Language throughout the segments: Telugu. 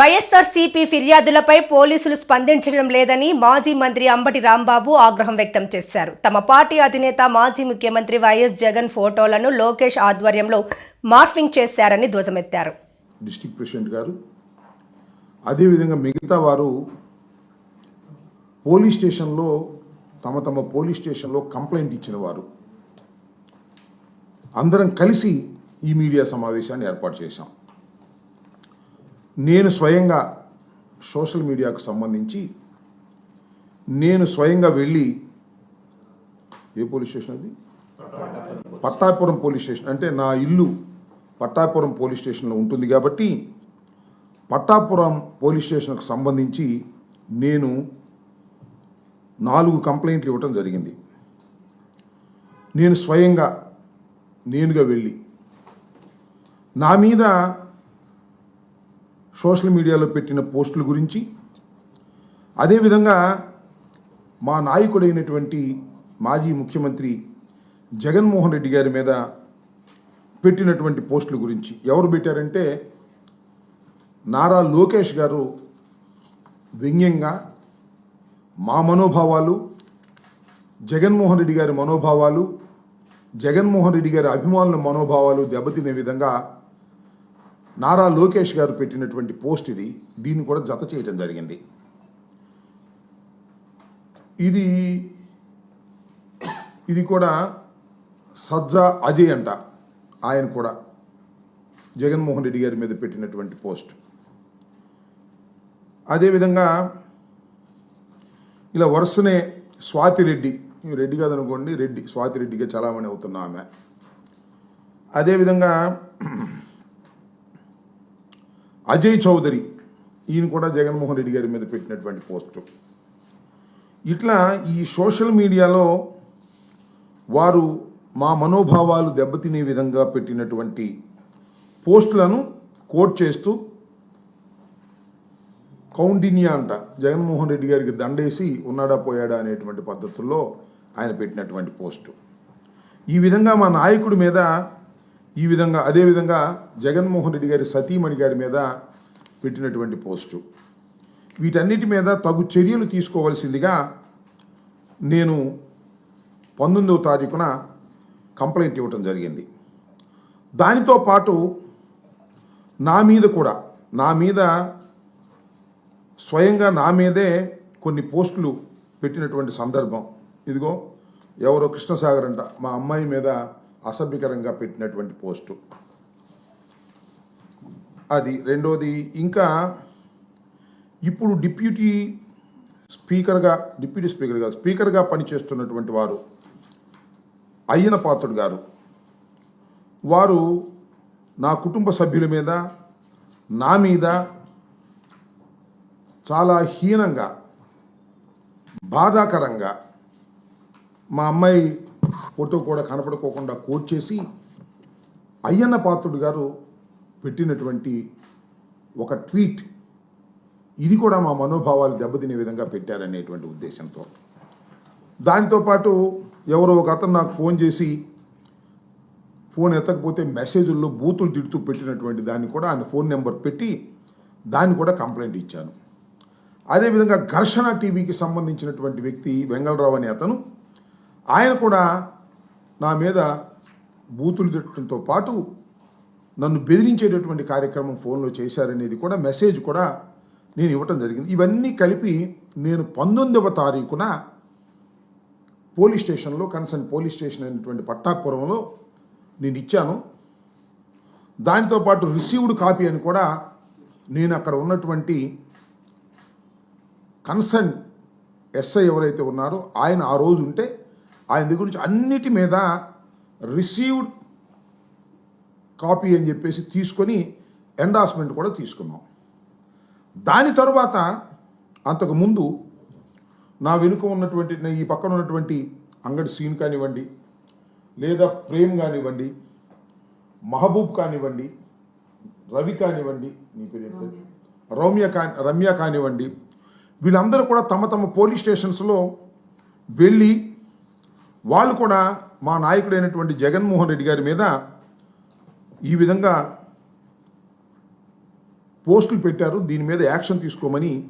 వైఎస్ఆర్సీపీ ఫిర్యాదులపై పోలీసులు స్పందించడం లేదని మాజీ మంత్రి అంబటి రాంబాబు ఆగ్రహం వ్యక్తం చేశారు. తమ పార్టీ అధినేత మాజీ ముఖ్యమంత్రి వైఎస్ జగన్ ఫోటోలను లోకేష్ ఆధ్వర్యంలో మార్ఫింగ్ చేశారని ధ్వజమెత్తారు. డిస్టిక్ ప్రెసిడెంట్ గారు అదేవిధంగా మిగతా వారు పోలీస్ స్టేషన్లో తమ తమ పోలీస్ స్టేషన్లో కంప్లైంట్ ఇచ్చిన వారు. అందరం కలిసి ఈ మీడియా సమావేశాన్ని ఏర్పాటు చేశాం. నేను స్వయంగా సోషల్ మీడియాకు సంబంధించి నేను స్వయంగా వెళ్ళి ఏ పోలీస్ స్టేషన్ అది? Pattapuram police station. అంటే నా ఇల్లు పట్టాపురం పోలీస్ స్టేషన్లో ఉంటుంది కాబట్టి పట్టాపురం పోలీస్ స్టేషన్కు సంబంధించి నేను నాలుగు కంప్లైంట్లు ఇవ్వటం జరిగింది. నేను స్వయంగా నేనుగా వెళ్ళి నా మీద సోషల్ మీడియాలో పెట్టిన పోస్టుల గురించి అదేవిధంగా మా నాయకుడైనటువంటి మాజీ ముఖ్యమంత్రి జగన్మోహన్ రెడ్డి గారి మీద పెట్టినటువంటి పోస్టుల గురించి. ఎవరు పెట్టారంటే నారా లోకేష్ గారు వ్యంగ్యంగా మా మనోభావాలు జగన్మోహన్ రెడ్డి గారి మనోభావాలు జగన్మోహన్ రెడ్డి గారి అభిమానుల మనోభావాలు దెబ్బతినే విధంగా నారా లోకేష్ గారు పెట్టినటువంటి పోస్ట్ ఇది దీన్ని కూడా జత చేయటం జరిగింది. ఇది ఇది కూడా సజ్జా అజయ్ అంట ఆయన కూడా జగన్మోహన్ రెడ్డి గారి మీద పెట్టినటువంటి పోస్ట్. అదేవిధంగా ఇలా వరుసనే స్వాతి రెడ్డి ఈ రెడ్డి కాదనుకోండి రెడ్డి స్వాతి రెడ్డిగా చలామణి అవుతున్న ఆమె. అదేవిధంగా అజయ్ చౌదరి ఈయన కూడా జగన్మోహన్ రెడ్డి గారి మీద పెట్టినటువంటి పోస్టు. ఇట్లా ఈ సోషల్ మీడియాలో వారు మా మనోభావాలు దెబ్బతినే విధంగా పెట్టినటువంటి పోస్టులను కోట్ చేస్తూ కౌండిన్యా అంట జగన్మోహన్ రెడ్డి గారికి దండేసి ఉన్నాడా పోయాడా అనేటువంటి పద్ధతుల్లో ఆయన పెట్టినటువంటి పోస్టు. ఈ విధంగా మా నాయకుడి మీద ఈ విధంగా అదేవిధంగా జగన్మోహన్ రెడ్డి గారి సతీమణి గారి మీద పెట్టినటువంటి పోస్టు. వీటన్నిటి మీద తగు చర్యలు తీసుకోవలసిందిగా నేను పంతొమ్మిదవ తారీఖున కంప్లైంట్ ఇవ్వటం జరిగింది. దానితో పాటు నా మీద కూడా నా మీద స్వయంగా నా మీదే కొన్ని పోస్టులు పెట్టినటువంటి సందర్భం. ఇదిగో ఎవరో కృష్ణసాగర్ అంట మా అమ్మాయి మీద అసభ్యకరంగా పెట్టినటువంటి పోస్టు. అది రెండోది ఇంకా ఇప్పుడు డిప్యూటీ స్పీకర్గా డిప్యూటీ స్పీకర్గా స్పీకర్గా పనిచేస్తున్నటువంటి వారు అయ్యన పాత్రుడు గారు వారు నా కుటుంబ సభ్యుల మీద నా మీద చాలా హీనంగా బాధాకరంగా మా అమ్మాయి ఫోటో కూడా కనపడుకోకుండా కోట్ చేసి అయ్యన్న పాత్రుడు గారు పెట్టినటువంటి ఒక ట్వీట్ ఇది కూడా మా మనోభావాలు దెబ్బతినే విధంగా పెట్టారనేటువంటి ఉద్దేశంతో. దాంతోపాటు ఎవరో ఒక అతను నాకు ఫోన్ చేసి ఫోన్ ఎత్తకపోతే మెసేజ్ల్లో బూతులు తిడుతూ పెట్టినటువంటి దాన్ని కూడా ఆయన ఫోన్ నెంబర్ పెట్టి దాన్ని కూడా కంప్లైంట్ ఇచ్చాను. అదేవిధంగా ఘర్షణ టీవీకి సంబంధించినటువంటి వ్యక్తి వెంగళరావు అనే అతను ఆయన కూడా నా మీద బూతులు తిట్టడంతో పాటు నన్ను బెదిరించేటటువంటి కార్యక్రమం ఫోన్లో చేశారనేది కూడా మెసేజ్ కూడా నేను ఇవ్వటం జరిగింది. ఇవన్నీ కలిపి నేను పంతొమ్మిదవ తారీఖున పోలీస్ స్టేషన్లో కన్సర్న్ పోలీస్ స్టేషన్ అయినటువంటి పట్టాపురంలో నేను ఇచ్చాను. దానితో పాటు రిసీవ్డ్ కాపీ అని కూడా నేను అక్కడ ఉన్నటువంటి కన్సర్న్ ఎస్ఐ ఎవరైతే ఉన్నారో ఆయన ఆ రోజు ఉంటే ఆయన దగ్గర నుంచి అన్నిటి మీద రిసీవ్డ్ కాపీ అని చెప్పేసి తీసుకొని ఎండార్స్మెంట్ కూడా తీసుకున్నాం దాని తరువాత అంతకు ముందు నా వెనుక ఉన్నటువంటి ఈ పక్కన ఉన్నటువంటి అంగడి సీన్ కానివ్వండి లేదా ప్రేమ్ కానివ్వండి మహబూబ్ కానివ్వండి రవి కానివ్వండి నీ పేరు? రౌమ్య కా రమ్య కానివ్వండి వీళ్ళందరూ కూడా తమ తమ పోలీస్ స్టేషన్స్లో వెళ్ళి వాళ్ళు కూడా మా నాయకుడైనటువంటి జగన్మోహన్ రెడ్డి గారి మీద ఈ విధంగా పోస్టులు పెట్టారు. దీని మీద యాక్షన్ తీసుకోమని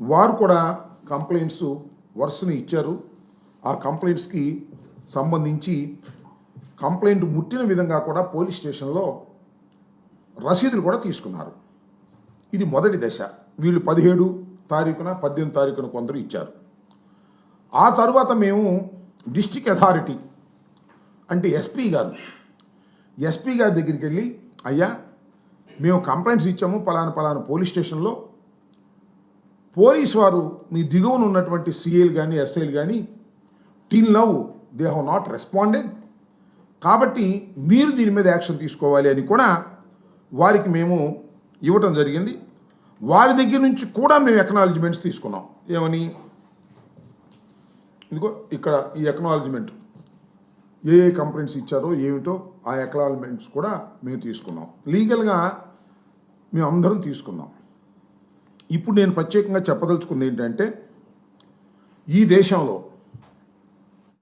వారు కూడా కంప్లైంట్స్ వరుసని ఇచ్చారు. ఆ కంప్లైంట్స్కి సంబంధించి కంప్లైంట్ ముట్టిన విధంగా కూడా పోలీస్ స్టేషన్లో రసీదులు కూడా తీసుకున్నారు. ఇది మొదటి దశ. వీళ్ళు పదిహేడు తారీఖున పద్దెనిమిది తారీఖున కొందరు ఇచ్చారు. ఆ తరువాత మేము డిస్టిక్ అథారిటీ అంటే ఎస్పీ గారు. ఎస్పీ గారి దగ్గరికి వెళ్ళి అయ్యా మేము కంప్లైంట్స్ ఇచ్చాము పలానా పలానా పోలీస్ స్టేషన్లో. పోలీస్ వారు మీ దిగువన ఉన్నటువంటి సిఏలు కానీ ఎస్ఐలు కానీ till now they have not responded. కాబట్టి మీరు దీని మీద యాక్షన్ తీసుకోవాలి అని కూడా వారికి మేము ఇవ్వటం జరిగింది. వారి దగ్గర నుంచి కూడా మేము ఎక్నాలజ్మెంట్స్ తీసుకున్నాం. ఏమని? ఇదిగో ఇక్కడ ఈ ఎకనాలజ్మెంట్ ఏ ఏ కంప్లైంట్స్ ఇచ్చారో ఏమిటో ఆ ఎకనాలజ్మెంట్స్ కూడా మేము తీసుకున్నాం. లీగల్గా మేము అందరం తీసుకున్నాం. ఇప్పుడు నేను ప్రత్యేకంగా చెప్పదలుచుకుంది ఏంటంటే ఈ దేశంలో